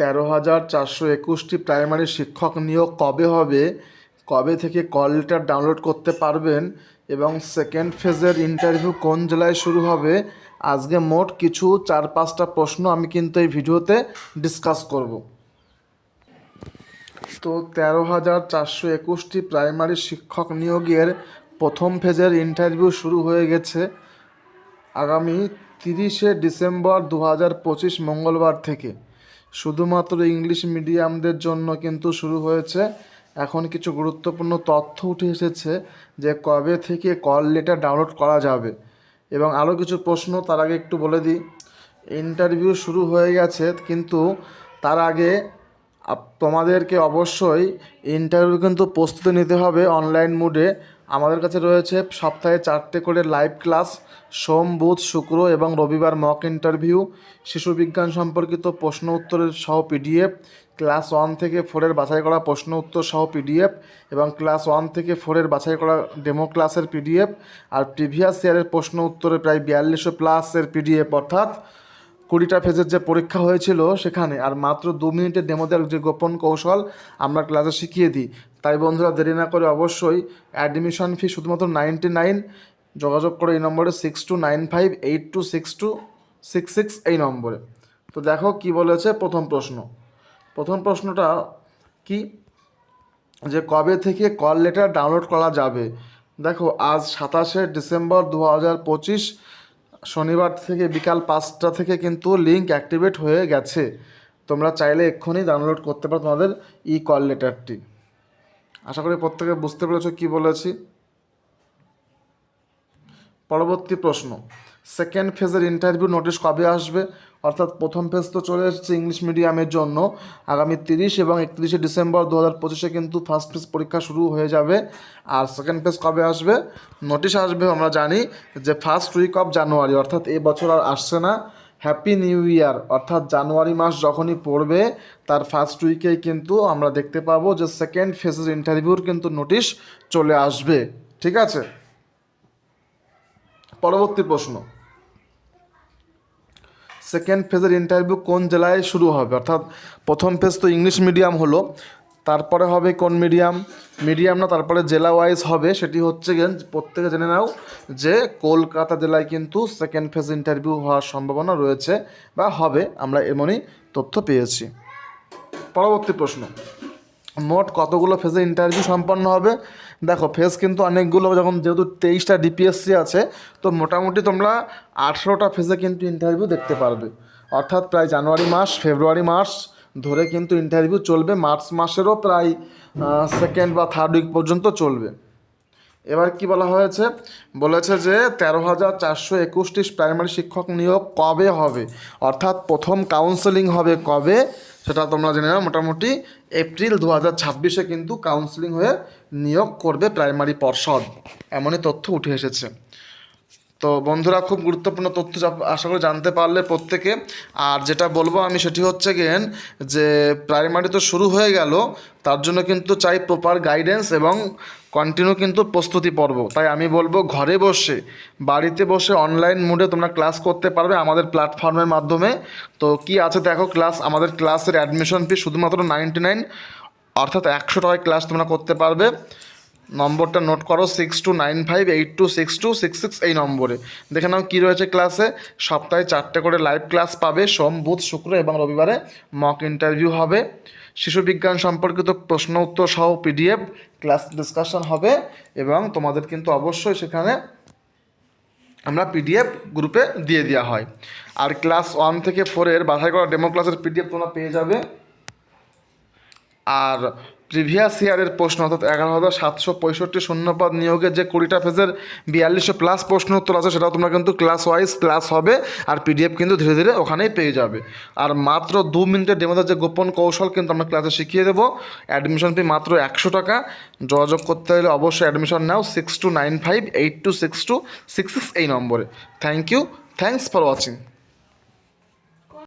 তেরো হাজার চারশো একুশটি প্রাইমারি শিক্ষক নিয়োগ কবে হবে, কবে থেকে কল লেটার ডাউনলোড করতে পারবেন এবং সেকেন্ড ফেজের ইন্টারভিউ কোন জেলায় শুরু হবে, আজকে মোট কিছু চার পাঁচটা প্রশ্ন আমি কিন্তু এই ভিডিওতে ডিসকাস করব। তো তেরো হাজার চারশো একুশটি প্রাইমারি শিক্ষক নিয়োগের প্রথম ফেজের ইন্টারভিউ শুরু হয়ে গেছে আগামী তিরিশে ডিসেম্বর দু হাজার পঁচিশ মঙ্গলবার থেকে। শুধুমাত্র ইংলিশ মিডিয়ামদের জন্য কিন্তু শুরু হয়েছে। এখন কিছু গুরুত্বপূর্ণ তথ্য উঠে এসেছে যে কবে থেকে কল লেটার ডাউনলোড করা যাবে। এবং আরও কিছু প্রশ্ন তার আগে একটু বলে দিই। ইন্টারভিউ শুরু হয়ে গেছে, কিন্তু তার আগে তোমাদেরকে অবশ্যই ইন্টারভিউ কিন্তু প্রস্তুতি নিতে হবে অনলাইন মুডে। আমাদের কাছে রয়েছে সপ্তাহে চারটে করে লাইভ ক্লাস সোম, বুধ, শুক্র এবং রবিবার মক ইন্টারভিউ শিশু বিজ্ঞান সম্পর্কিত প্রশ্ন উত্তরের সহ পিডিএফ ক্লাস ওয়ান থেকে ফোরের বাছাই করা প্রশ্ন উত্তর সহ পিডিএফ এবং ক্লাস ওয়ান থেকে ফোরের বাছাই করা ডেমো ক্লাসের পিডিএফ আর প্রিভিয়াস ইয়ারের প্রশ্ন উত্তরে প্রায় বিয়াল্লিশশো প্লাসের পিডিএফ অর্থাৎ কুড়িটা ফেজের যে পরীক্ষা হয়েছিল সেখানে। আর মাত্র দু মিনিটের ডেমো দেওয়ার যে গোপন কৌশল আমরা ক্লাসে শিখিয়ে দিই। তাই বন্ধুরা দেরি না করে অবশ্যই অ্যাডমিশন ফি শুধুমাত্র নাইনটি নাইন যোগাযোগ করে এই নম্বরে six two nine five eight two six two six six এই নম্বরে। তো দেখো কি বলেছে প্রথম প্রশ্ন। প্রথম প্রশ্নটা কি? যে কবে থেকে কল লেটার ডাউনলোড করা যাবে? দেখো, আজ সাতাশে ডিসেম্বর দু হাজার পঁচিশ, শনিবার থেকে বিকাল পাঁচটা থেকে কিন্তু লিঙ্ক অ্যাক্টিভেট হয়ে গেছে। তোমরা চাইলে এক্ষুনি ডাউনলোড করতে পারো তোমাদের ই কল লেটারটি আশা করি প্রত্যেকে বুঝতে পেরেছ কি বলেছি। পরবর্তী প্রশ্ন সেকেন্ড ফেজের ইন্টারভিউ নোটিশ কবে আসবে? অর্থাৎ প্রথম ফেজ তো চলে এসেছে ইংলিশ মিডিয়ামের জন্য। আগামী তিরিশ এবং একত্রিশে ডিসেম্বর দু হাজার পঁচিশে কিন্তু ফার্স্ট ফেজ পরীক্ষা শুরু হয়ে যাবে। আর সেকেন্ড ফেজ কবে আসবে? নোটিশ আসবে, আমরা জানি যে ফার্স্ট উইক অফ জানুয়ারি অর্থাৎ এই বছর আর আসছে না। হ্যাপি নিউ ইয়ার অর্থাৎ জানুয়ারি মাস যখনই পড়বে, তার ফার্স্ট উইকেই কিন্তু আমরা দেখতে পাবো যে সেকেন্ড ফেজের ইন্টারভিউর কিন্তু নোটিশ চলে আসবে। ঠিক আছে? পরবর্তী প্রশ্ন। সেকেন্ড ফেজের ইন্টারভিউ কোন জেলায় শুরু হবে? অর্থাৎ প্রথম ফেজ তো ইংলিশ মিডিয়াম হলো। তারপরে হবে কোন মিডিয়াম? মিডিয়াম না, তারপরে জেলা ওয়াইজ হবে, সেটি হচ্ছে প্রত্যেকে জেনে নাও যে কলকাতা জেলায় কিন্তু সেকেন্ড ফেজ ইন্টারভিউ হওয়ার সম্ভাবনা রয়েছে বা হবে, আমরা এমনই তথ্য পেয়েছি। পরবর্তী প্রশ্ন। মোট কতগুলো ফেজে ইন্টারভিউ সম্পন্ন হবে? দেখো ফেজ কিন্তু অনেকগুলো, যখন যেহেতু তেইশটা ডিপিএসসি আছে, তো মোটামুটি তোমরা আঠেরোটা ফেজে কিন্তু ইন্টারভিউ দেখতে পারবে। অর্থাৎ প্রায় জানুয়ারি মাস, ফেব্রুয়ারি মাস ধরে কিন্তু ইন্টারভিউ চলবে মার্চ মাসেরও প্রায় সেকেন্ড বা থার্ড উইক পর্যন্ত চলবে। এবার কি বলা হয়েছে? বলেছে যে তেরো হাজার চারশো একুশটি প্রাইমারি শিক্ষক নিয়োগ কবে হবে? অর্থাৎ প্রথম কাউন্সেলিং হবে কবে? সেটা তোমরা জেনে নাও, মোটামুটি এপ্রিল দু হাজার ছাব্বিশে কিন্তু কাউন্সেলিং হয়ে নিয়োগ করবে প্রাইমারি পর্ষদ। এমনই তথ্য উঠে এসেছে। তো বন্ধুরা, খুব গুরুত্বপূর্ণ তথ্য আশা করি জানতে পারলে প্রত্যেকে। আর যেটা বলব আমি সেটি হচ্ছে গেন যে প্রাইমারি তো শুরু হয়ে গেল, তার জন্য কিন্তু চাই প্রপার গাইডেন্স এবং কন্টিনিউ কিন্তু প্রস্তুতি পর্ব। তাই আমি বলব ঘরে বসে, বাড়িতে বসে অনলাইন মোডে তোমরা ক্লাস করতে পারবে আমাদের প্ল্যাটফর্মের মাধ্যমে। তো কি আছে দেখো ক্লাস আমাদের ক্লাসের অ্যাডমিশন ফি শুধুমাত্র নাইনটি নাইন অর্থাৎ একশো টাকায় ক্লাস তোমরা করতে পারবে। নম্বরটা নোট করো six two nine five eight two six two six six এই নম্বরে। দেখে নাও কী রয়েছে ক্লাসে সপ্তাহে চারটে করে লাইভ ক্লাস পাবে সোম, বুধ, শুক্র এবং রবিবারে মক ইন্টারভিউ হবে। শিশু বিজ্ঞান সম্পর্কিত প্রশ্ন উত্তর সহ পিডিএফ ক্লাস ডিসকাশন হবে এবং তোমাদের কিন্তু অবশ্যই সেখানে আমরা পিডিএফ গ্রুপে দিয়ে দেওয়া হয়। আর ক্লাস ওয়ান থেকে ফোরের বাছাই করা ডেমো ক্লাসের পিডিএফ তোমরা পেয়ে যাবে। আর প্রিভিয়াস ইয়ারের প্রশ্ন অর্থাৎ এগারো হাজার সাতশো পঁয়ষট্টি শূন্যপদ নিয়োগের যে কুড়িটা ফেজের বিয়াল্লিশশো প্লাস প্রশ্ন উত্তর আছে, সেটাও তোমরা কিন্তু ক্লাস ওয়াইজ ক্লাস হবে আর পিডিএফ কিন্তু ধীরে ধীরে ওখানেই পেয়ে যাবে। আর মাত্র দু মিনিটের ডেমোদের যে গোপন কৌশল কিন্তু আমরা ক্লাসে শিখিয়ে দেবো। অ্যাডমিশন ফি মাত্র একশো টাকা। যোগাযোগ করতে হলে অবশ্যই অ্যাডমিশন নাও six two nine five eight two six two six six এই নম্বরে। Thank you thanks for watching